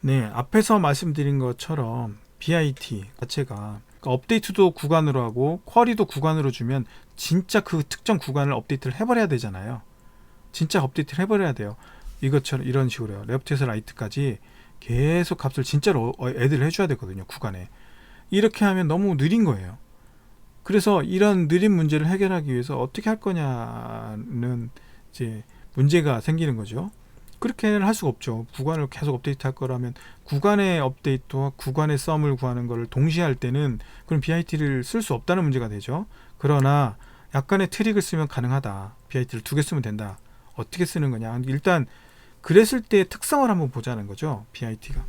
네, 앞에서 말씀드린 것처럼 BIT 자체가 그러니까 업데이트도 구간으로 하고 쿼리도 구간으로 주면 진짜 그 특정 구간을 업데이트를 해버려야 되잖아요. 진짜 업데이트를 해버려야 돼요. 이것처럼 이런 식으로요. 레프트에서 라이트까지 계속 값을 진짜로 어, 애들 해줘야 되거든요. 구간에 이렇게 하면 너무 느린 거예요. 그래서 이런 느린 문제를 해결하기 위해서 어떻게 할 거냐는 이제 문제가 생기는 거죠. 그렇게는 할 수가 없죠. 구간을 계속 업데이트 할 거라면 구간의 업데이트와 구간의 썸을 구하는 것을 동시에 할 때는 그럼 BIT를 쓸 수 없다는 문제가 되죠. 그러나 약간의 트릭을 쓰면 가능하다. BIT를 두 개 쓰면 된다. 어떻게 쓰는 거냐? 일단 그랬을 때 특성을 한번 보자는 거죠. BIT가.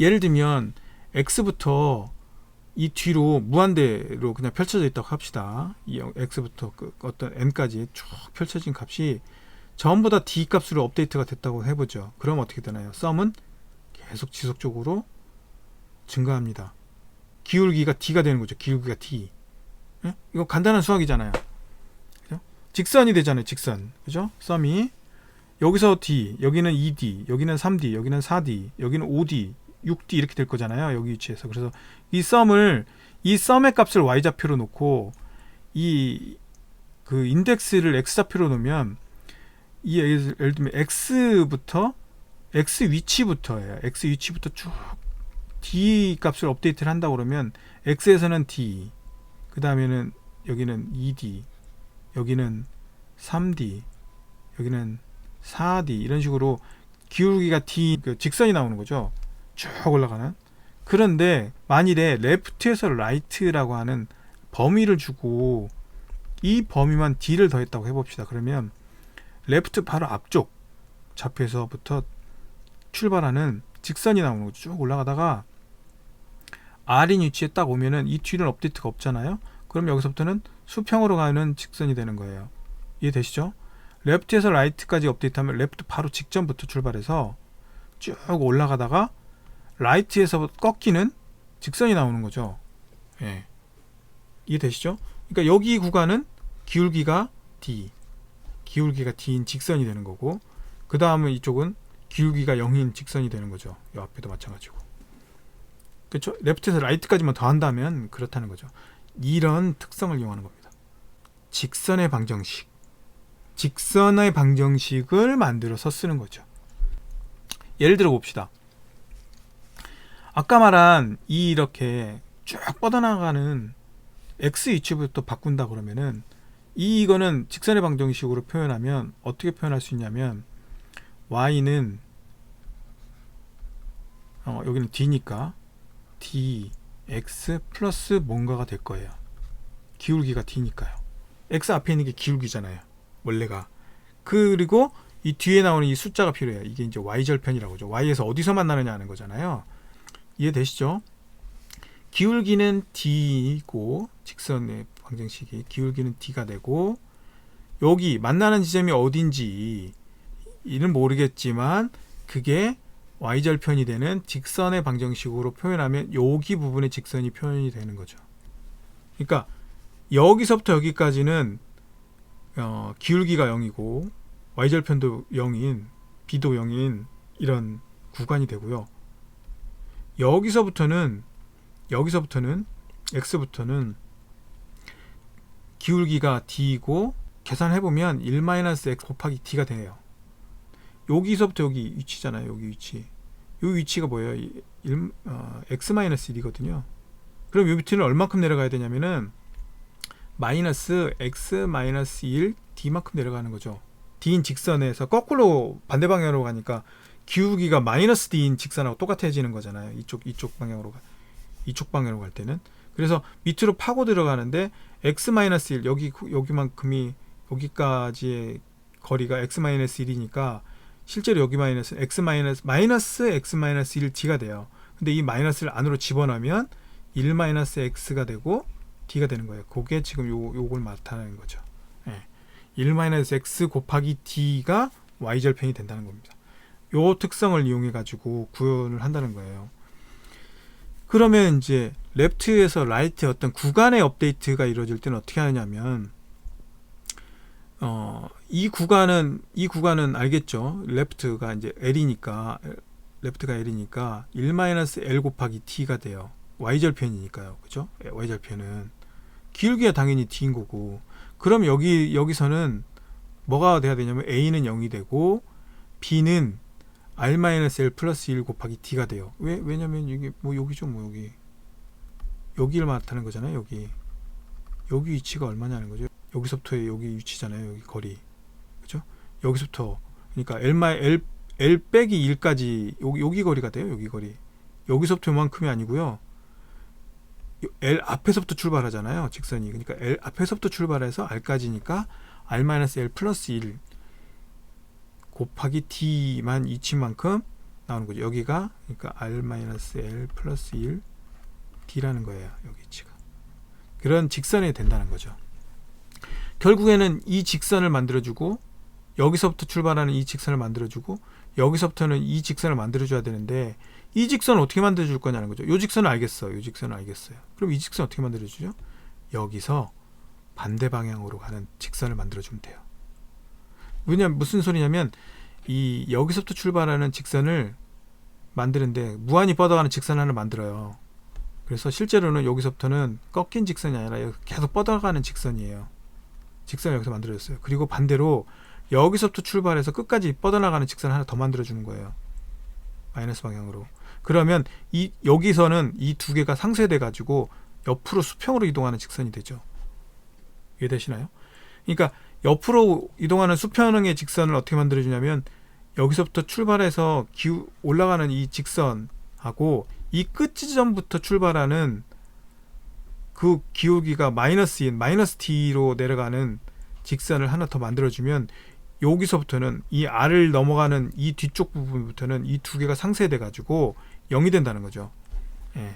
예를 들면 x부터 이 뒤로 무한대로 그냥 펼쳐져 있다고 합시다. 이 x부터 그 어떤 n까지 쭉 펼쳐진 값이 전부 다 d 값으로 업데이트가 됐다고 해보죠. 그럼 어떻게 되나요? 썸은 계속 지속적으로 증가합니다. 기울기가 d가 되는 거죠. 기울기가 d. 예? 이거 간단한 수학이잖아요. 그죠? 직선이 되잖아요. 직선. 그죠? 썸이 여기서 d, 여기는 2d, 여기는 3d, 여기는 4d, 여기는 5d, 6d 이렇게 될 거잖아요. 여기 위치에서. 그래서 이 썸을 이 썸의 값을 y 좌표로 놓고 이 그 인덱스를 x 좌표로 놓으면 이 예를 들면 x부터 x 위치부터예요. x 위치부터 쭉 d 값을 업데이트를 한다 그러면 x에서는 d, 그 다음에는 여기는 2d, 여기는 3d, 여기는 4d 이런 식으로 기울기가 d 그 직선이 나오는 거죠. 쭉 올라가는. 그런데 만일에 레프트에서 라이트라고 하는 범위를 주고 이 범위만 d를 더했다고 해봅시다. 그러면 레프트 바로 앞쪽 좌표에서부터 출발하는 직선이 나오는 거죠. 쭉 올라가다가 R인 위치에 딱 오면은 이 뒤는 업데이트가 없잖아요. 그럼 여기서부터는 수평으로 가는 직선이 되는 거예요. 이해되시죠? 레프트에서 라이트까지 업데이트하면 레프트 바로 직전부터 출발해서 쭉 올라가다가 라이트에서 꺾이는 직선이 나오는 거죠. 예. 이해되시죠? 그러니까 여기 구간은 기울기가 D, 기울기가 D인 직선이 되는 거고 그 다음은 이쪽은 기울기가 0인 직선이 되는 거죠. 이 앞에도 마찬가지고. 그렇죠? 레프트에서 라이트까지만 더한다면 그렇다는 거죠. 이런 특성을 이용하는 겁니다. 직선의 방정식. 직선의 방정식을 만들어서 쓰는 거죠. 예를 들어 봅시다. 아까 말한 이 이렇게 쭉 뻗어나가는 x 위치부터 바꾼다 그러면은 이 이거는 직선의 방정식으로 표현하면 어떻게 표현할 수 있냐면 y는 어, 여기는 d니까 d x 플러스 뭔가가 될 거예요. 기울기가 d니까요. x 앞에 있는 게 기울기잖아요. 원래가 그리고 이 뒤에 나오는 이 숫자가 필요해요. 이게 이제 y 절편이라고 하죠. y에서 어디서 만나느냐 하는 거잖아요. 이해되시죠? 기울기는 d이고 직선의 방정식이 기울기는 d가 되고 여기 만나는 지점이 어딘지 이는 모르겠지만 그게 y절편이 되는 직선의 방정식으로 표현하면 여기 부분의 직선이 표현이 되는 거죠. 그러니까 여기서부터 여기까지는 어, 기울기가 0이고 y절편도 0인 b도 0인 이런 구간이 되고요. 여기서부터는 여기서부터는 x부터는 기울기가 d이고 계산해 보면 1-x 곱하기 d가 돼요. 여기서부터 여기 위치잖아요. 여기 위치. 이 위치가 뭐예요? 1, 어, x-1이거든요. 그럼 이 밑에는 얼마큼 내려가야 되냐면은 마이너스 x-1 d만큼 내려가는 거죠. d인 직선에서 거꾸로 반대 방향으로 가니까 기울기가 마이너스 d인 직선하고 똑같아지는 거잖아요. 이쪽 이쪽 방향으로 가. 이쪽 방향으로 갈 때는 그래서 밑으로 파고 들어가는데 x-1 여기 여기만큼이 여기까지의 거리가 x-1이니까 실제로 여기 마이너스 x 마이너스 x 마이너스 1 d가 돼요. 근데 이 마이너스를 안으로 집어넣으면 1 마이너스 x가 되고 d가 되는 거예요. 그게 지금 요 요걸 나타내는 거죠. 예. 1 마이너스 x 곱하기 d가 y 절편이 된다는 겁니다. 요 특성을 이용해 가지고 구현을 한다는 거예요. 그러면 이제 레프트에서 라이트 어떤 구간의 업데이트가 이루어질 때는 어떻게 하냐면 어, 이 구간은 이 구간은 알겠죠. 레프트가 이제 L이니까 레프트가 L이니까 1-L 곱하기 T가 돼요. Y절편이니까요. 그죠? 예, Y절편은 기울기가 당연히 D인 거고 그럼 여기 여기서는 뭐가 돼야 되냐면 A는 0이 되고 B는 R-L 플러스 1 곱하기 D가 돼요. 왜? 왜냐면 이게 뭐 여기죠 뭐 여기 여기를 나타내는 거잖아요 여기. 여기 위치가 얼마냐는 거죠. 여기서부터의 여기 위치잖아요 여기 거리. 그죠 여기서부터. 그러니까 L, L, L 빼기 1까지 여기, 여기 거리가 돼요 여기 거리. 여기서부터 요만큼이 아니고요. 요- L 앞에서부터 출발하잖아요 직선이. 그러니까 L 앞에서부터 출발해서 R까지니까 R-L 플러스 1 곱하기 D만 이치만큼 나오는 거죠. 여기가 그러니까 R-L 플러스 1 D라는 거예요. 여기 위치가. 그런 직선이 된다는 거죠. 결국에는 이 직선을 만들어주고 여기서부터 출발하는 이 직선을 만들어주고 여기서부터는 이 직선을 만들어줘야 되는데 이 직선을 어떻게 만들어줄 거냐는 거죠. 이 직선을 알겠어. 이 직선을 알겠어요. 그럼 이 직선 어떻게 만들어주죠? 여기서 반대 방향으로 가는 직선을 만들어주면 돼요. 왜냐면 무슨 소리냐면 이 여기서부터 출발하는 직선을 만드는데 무한히 뻗어가는 직선 하나 만들어요. 그래서 실제로는 여기서부터는 꺾인 직선이 아니라 계속 뻗어가는 직선이에요. 직선을 여기서 만들어졌어요. 그리고 반대로 여기서부터 출발해서 끝까지 뻗어나가는 직선 하나 더 만들어주는 거예요. 마이너스 방향으로. 그러면 이 여기서는 이 두 개가 상쇄돼 가지고 옆으로 수평으로 이동하는 직선이 되죠. 이해되시나요? 그러니까 옆으로 이동하는 수평의 직선을 어떻게 만들어주냐면 여기서부터 출발해서 기우 올라가는 이 직선하고 이 끝 지점부터 출발하는 그 기울기가 마이너스인 마이너스 t로 내려가는 직선을 하나 더 만들어주면 여기서부터는 이 r을 넘어가는 이 뒤쪽 부분부터는 이 두 개가 상쇄돼 가지고 0이 된다는 거죠. 예.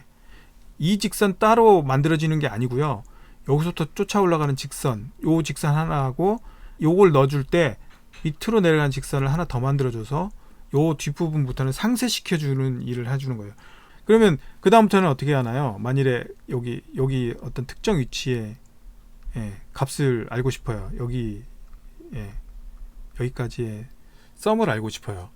이 직선 따로 만들어지는 게 아니고요. 여기서부터 쫓아 올라가는 직선, 요 직선 하나하고 요걸 넣어줄 때 밑으로 내려가는 직선을 하나 더 만들어줘서 요 뒷부분부터는 상쇄시켜주는 일을 해주는 거예요. 그러면 그 다음부터는 어떻게 하나요? 만일에 여기 여기 어떤 특정 위치에 예, 값을 알고 싶어요. 여기 예, 여기까지의 썸을 알고 싶어요.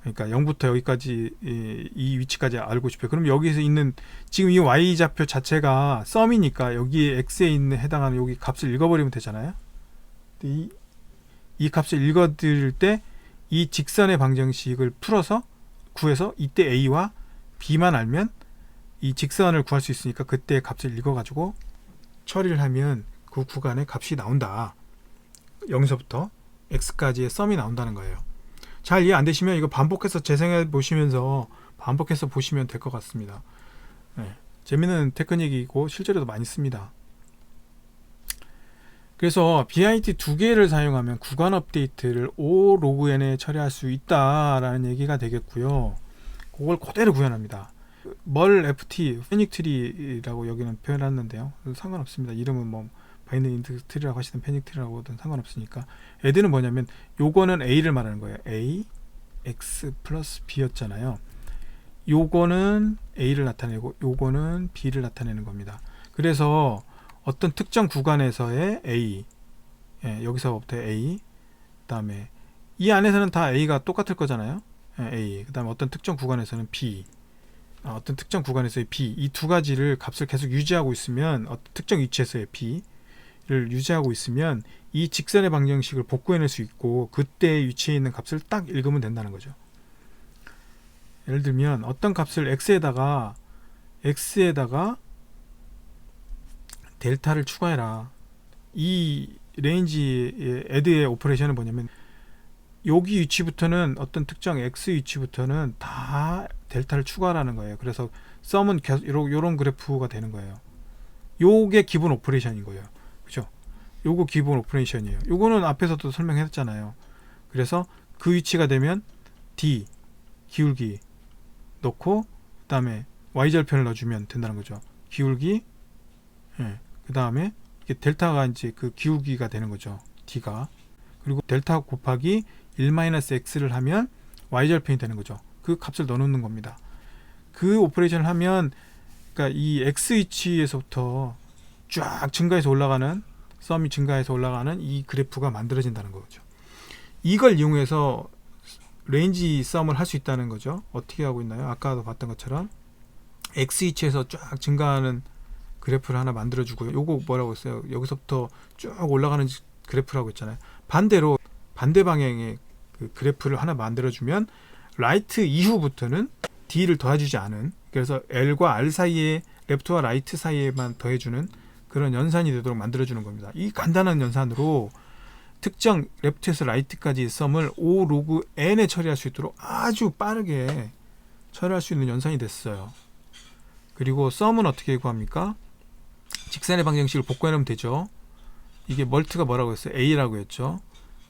그러니까 0부터 여기까지 이, 이 위치까지 알고 싶어요. 그럼 여기서 있는 지금 이 y 좌표 자체가 썸이니까 여기 x에 있는 해당하는 여기 값을 읽어버리면 되잖아요. 이, 이 값을 읽어드릴 때 이 직선의 방정식을 풀어서 구해서 이때 a와 b만 알면 이 직선을 구할 수 있으니까 그때 값을 읽어가지고 처리를 하면 그 구간의 값이 나온다. 여기서부터 x까지의 썸이 나온다는 거예요. 잘 이해 안 되시면 이거 반복해서 재생해 보시면서 반복해서 보시면 될 것 같습니다. 네, 재미있는 테크닉이고 실제로도 많이 씁니다. 그래서 BIT 두 개를 사용하면 구간 업데이트를 O 로그N에 처리할 수 있다라는 얘기가 되겠고요. 그걸 그대로 구현합니다. 멀 FT, 페닉트리라고 여기는 표현했는데요. 상관없습니다. 이름은 뭐 바이너리 트리라고 하시든 페닉트리라고 든 상관없으니까 애들은 뭐냐면 요거는 A를 말하는 거예요. A, X 플러스 B였잖아요. 요거는 A를 나타내고 요거는 B를 나타내는 겁니다. 그래서 어떤 특정 구간에서의 A, 예, 여기서부터 A, 그 다음에 이 안에서는 다 A가 똑같을 거잖아요. 예, A, 그 다음에 어떤 특정 구간에서는 B, 아, 어떤 특정 구간에서의 B 이 두 가지를 값을 계속 유지하고 있으면 어떤 특정 위치에서의 B를 유지하고 있으면 이 직선의 방정식을 복구해낼 수 있고 그때 위치에 있는 값을 딱 읽으면 된다는 거죠. 예를 들면 어떤 값을 x에다가 x에다가 델타를 추가해라. 이 레인지의 애드의 오퍼레이션은 뭐냐면 여기 위치부터는 어떤 특정 x 위치부터는 다 델타를 추가하라는 거예요. 그래서 썸은 계속 요런, 그래프가 되는 거예요. 요게 기본 오퍼레이션인 거예요. 그죠? 요거 기본 오퍼레이션이에요. 요거는 앞에서도 설명했잖아요. 그래서 그 위치가 되면 d 기울기 넣고 그 다음에 y절편을 넣어주면 된다는 거죠. 기울기 예. 그 다음에 이게 델타가 이제 그 기울기가 되는 거죠. d가 그리고 델타 곱하기 1-x를 하면 y절편이 되는 거죠. 그 값을 넣어놓는 겁니다. 그 오퍼레이션을 하면 그러니까 이 x 위치에서부터 쫙 증가해서 올라가는 썸이 증가해서 올라가는 이 그래프가 만들어진다는 거죠. 이걸 이용해서 레인지 썸을 할 수 있다는 거죠. 어떻게 하고 있나요? 아까도 봤던 것처럼 x 위치에서 쫙 증가하는 그래프를 하나 만들어 주고요. 요거 뭐라고 했어요? 여기서부터 쭉 올라가는 그래프라고 했잖아요. 반대로 반대 방향의 그 그래프를 하나 만들어 주면 라이트 이후부터는 D를 더해주지 않은 그래서 L과 R 사이에 레프트와 라이트 사이에만 더해주는 그런 연산이 되도록 만들어주는 겁니다. 이 간단한 연산으로 특정 레프트에서 라이트까지 썸을 O 로그 n에 처리할 수 있도록 아주 빠르게 처리할 수 있는 연산이 됐어요. 그리고 썸은 어떻게 구합니까? 직선의 방정식을 복구해 놓으면 되죠. 이게 멀트가 뭐라고 했어요? A라고 했죠.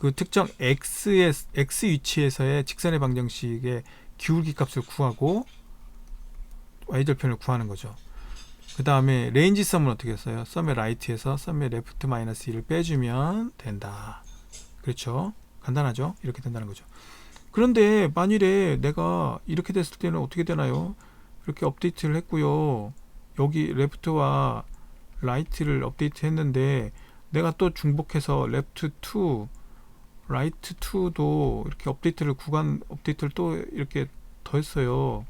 그 특정 x의 x 위치에서의 직선의 방정식의 기울기 값을 구하고 y절편을 구하는 거죠. 그 다음에 레인지 썸은 어떻게 했어요? 썸의 라이트에서 썸의 레프트 마이너스 1을 빼주면 된다. 그렇죠? 간단하죠? 이렇게 된다는 거죠. 그런데 만일에 내가 이렇게 됐을 때는 어떻게 되나요? 이렇게 업데이트를 했고요. 여기 레프트와 라이트를 업데이트 했는데 내가 또 중복해서 레프트 2, 라이트 2도 이렇게 업데이트를 구간 업데이트를 또 이렇게 더했어요.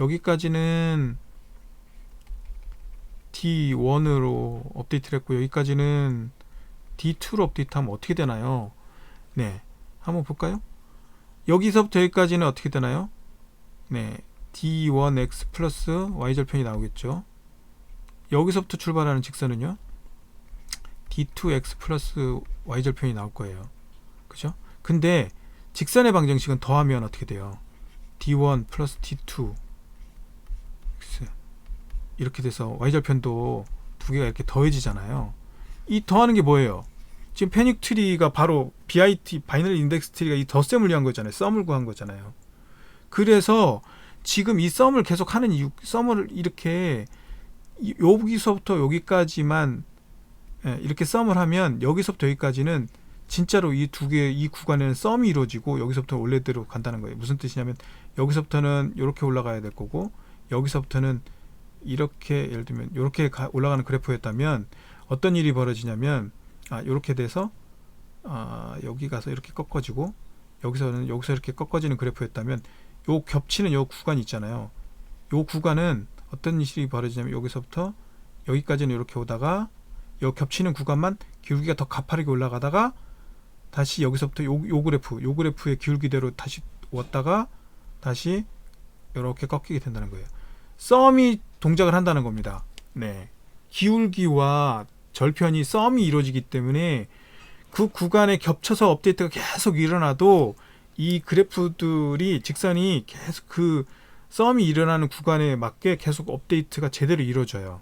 여기까지는 D1으로 업데이트를 했고 여기까지는 D2로 업데이트하면 어떻게 되나요? 네, 한번 볼까요? 여기서부터 여기까지는 어떻게 되나요? 네, D1x 플러스 y절편이 나오겠죠. 여기서부터 출발하는 직선은요. D2x 플러스 y절편이 나올 거예요. 그죠? 근데 직선의 방정식은 더하면 어떻게 돼요? D1 플러스 D2 x 이렇게 돼서 y절편도 두 개가 이렇게 더해지잖아요. 이 더하는 게 뭐예요? 지금 패닉 트리가 바로 BIT 바이너리 인덱스 트리가 이 덧셈을 위한 거잖아요. 썸을 구한 거잖아요. 그래서 지금 이 썸을 계속 하는 이유 썸을 이렇게 이- 여기서부터 여기까지만 예, 이렇게 썸을 하면 여기서부터 여기까지는 진짜로 이 두 개 이 구간에는 썸이 이루어지고 여기서부터 원래대로 간다는 거예요. 무슨 뜻이냐면 여기서부터는 이렇게 올라가야 될 거고 여기서부터는 이렇게 예를 들면 이렇게 가- 올라가는 그래프였다면 어떤 일이 벌어지냐면 아 이렇게 돼서 아 여기 가서 이렇게 꺾어지고 여기서는 여기서 이렇게 꺾어지는 그래프였다면 요 겹치는 요 구간이 있잖아요. 요 구간은 어떤 일이 벌어지냐면 여기서부터 여기까지는 이렇게 오다가 요 겹치는 구간만 기울기가 더 가파르게 올라가다가 다시 여기서부터 요, 요 그래프 요 그래프의 기울기대로 다시 왔다가 다시 이렇게 꺾이게 된다는 거예요. 썸이 동작을 한다는 겁니다. 네. 기울기와 절편이 썸이 이루어지기 때문에 그 구간에 겹쳐서 업데이트가 계속 일어나도 이 그래프들이 직선이 계속 그 썸이 일어나는 구간에 맞게 계속 업데이트가 제대로 이루어져요.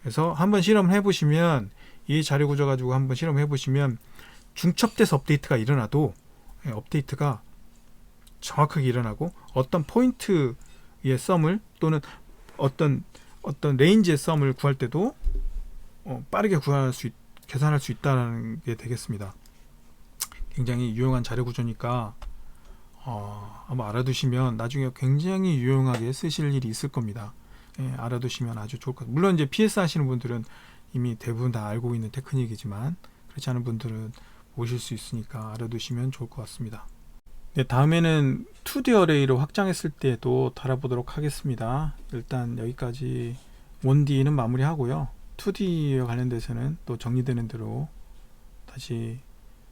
그래서 한번 실험을 해보시면 이 자료 구조 가지고 한번 실험해 보시면 중첩돼서 업데이트가 일어나도 예, 업데이트가 정확하게 일어나고 어떤 포인트의 썸을 또는 어떤 어떤 레인지의 썸을 구할 때도 어, 빠르게 구할 수 있, 계산할 수 있다는 게 되겠습니다. 굉장히 유용한 자료 구조니까 어, 아마 알아두시면 나중에 굉장히 유용하게 쓰실 일이 있을 겁니다. 예, 알아두시면 아주 좋을 것. 물론 이제 PS 하시는 분들은 이미 대부분 다 알고 있는 테크닉이지만 그렇지 않은 분들은 모실 수 있으니까 알아두시면 좋을 것 같습니다. 네, 다음에는 2D 어레이로 확장했을 때도 달아보도록 하겠습니다. 일단 여기까지 1D는 마무리하고요. 2D에 관련돼서는 또 정리되는 대로 다시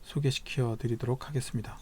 소개시켜 드리도록 하겠습니다.